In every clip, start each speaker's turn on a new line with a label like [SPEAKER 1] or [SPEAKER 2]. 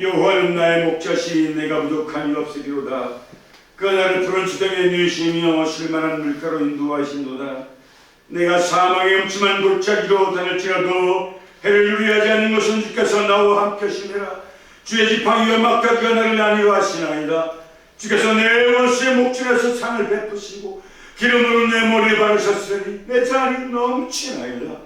[SPEAKER 1] 여호와는 나의 목자시 내가 부족한 일 없으리로다. 그 나를 푸른 수정에 누이시며 실만한 물가로 인도하신도다. 내가 사망의 음침한 골짜기로 다닐지라도 해를 유리하지 않는 것은 주께서 나와 함께 하시니라. 주의 지팡이와 막가기가 나를 안위하시나이다. 주께서 내 원수의 목줄에서 상을 베푸시고 기름으로 내 머리에 바르셨으니 내 잔이 넘치나이다.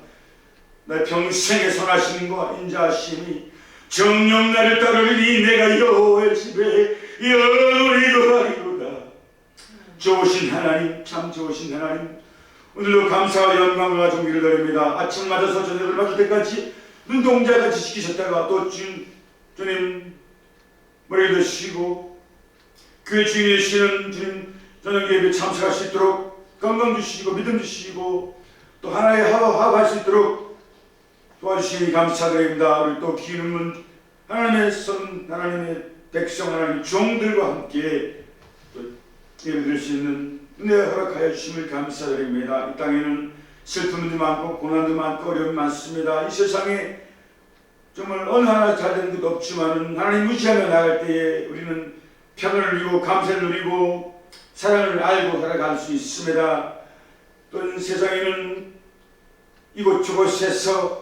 [SPEAKER 1] 내 평생에 선하시는 것 인자하시니 정령 나를 따르리니 내가 여호와의 집에 영원히도하리로다. 좋으신 하나님 참 좋으신 하나님 오늘도 감사와 영광과 존귀를 드립니다. 아침 맞아서 저녁을 맞을 때까지 눈동자같이 지키셨다가 또 주, 주님 머리도 쉬고 그 주인이 되시는 주님 저녁 예배 참석할 수 있도록 건강 주시고 믿음 주시고 또 하나의 하와 합할 수 있도록 도와주시니 감사드립니다. 우리 또 기름은 하나님의 선, 하나님의 백성, 하나님의 종들과 함께 또 예배 드릴 수 있는 은혜 허락하여 주심을 감사드립니다. 이 땅에는 슬픔도 많고 고난도 많고 어려움이 많습니다. 이 세상에 정말 어느 하나 잘 되는 것도 없지만은 하나님 무시하며 나갈 때에 우리는 평안을 누리고 감사를 누리고 사랑을 알고 살아갈 수 있습니다. 또는 세상에는 이곳저곳에서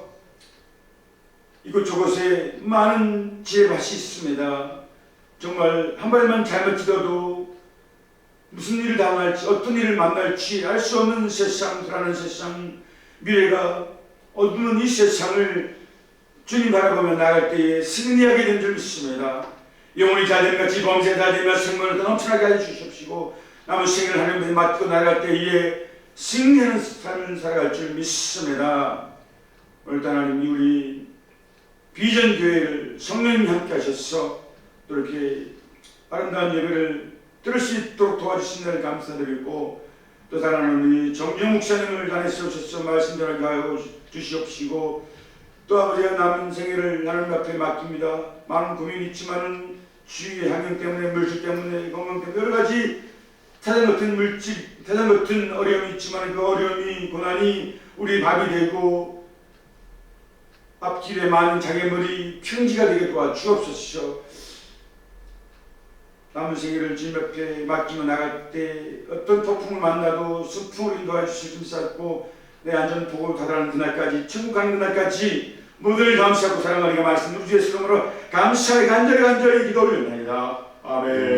[SPEAKER 1] 이곳저곳에 많은 지혜밭이 있습니다. 정말 한 발만 잘못 뛰어도 무슨 일을 당할지 어떤 일을 만날지 알 수 없는 세상 불안한 세상 미래가 어두운 이 세상을 주님 바라보며 나갈 때에 승리하게 된 줄 믿습니다. 영혼이 잘된 같이 범죄 다되며 생명을 더 넘쳐나게 해주십시고 남은 생을 하나님께 맡기고 나갈 때에 승리하는 삶을 살아갈 줄 믿습니다. 오늘 하나님 우리 비전 교회를 성령님이 함께 하셔서 또 이렇게 아름다운 예배를 들을 수 있도록 도와주신 날 감사드리고 또 사랑하는 우리 정경 목사님을 단에 세우셔서 말씀 전하게 하여 주시옵시고 또 아버지가 남은 생애를 하나님 앞에 맡깁니다. 많은 고민이 있지만은 주위의 환경 때문에 물질 때문에 건강 때문에 여러 가지 태산 같은 물질, 태산 같은 어려움이 있지만 그 어려움이 고난이 우리 밥이 되고 앞길에 많은 장애물이 평지가 되게 도와 주옵소서. 남은 생애를 주님 앞에 맡기며 나갈 때 어떤 폭풍을 만나도 수풍을 인도해 주실 줄 쌓고 내 안전 보고 다다르는 그날까지 천국 가는 그날까지 모두를 감사하고 사랑하리가 말씀 우주의 수름으로 감사의 간절히 간절히 기도 올려나이다. 아멘.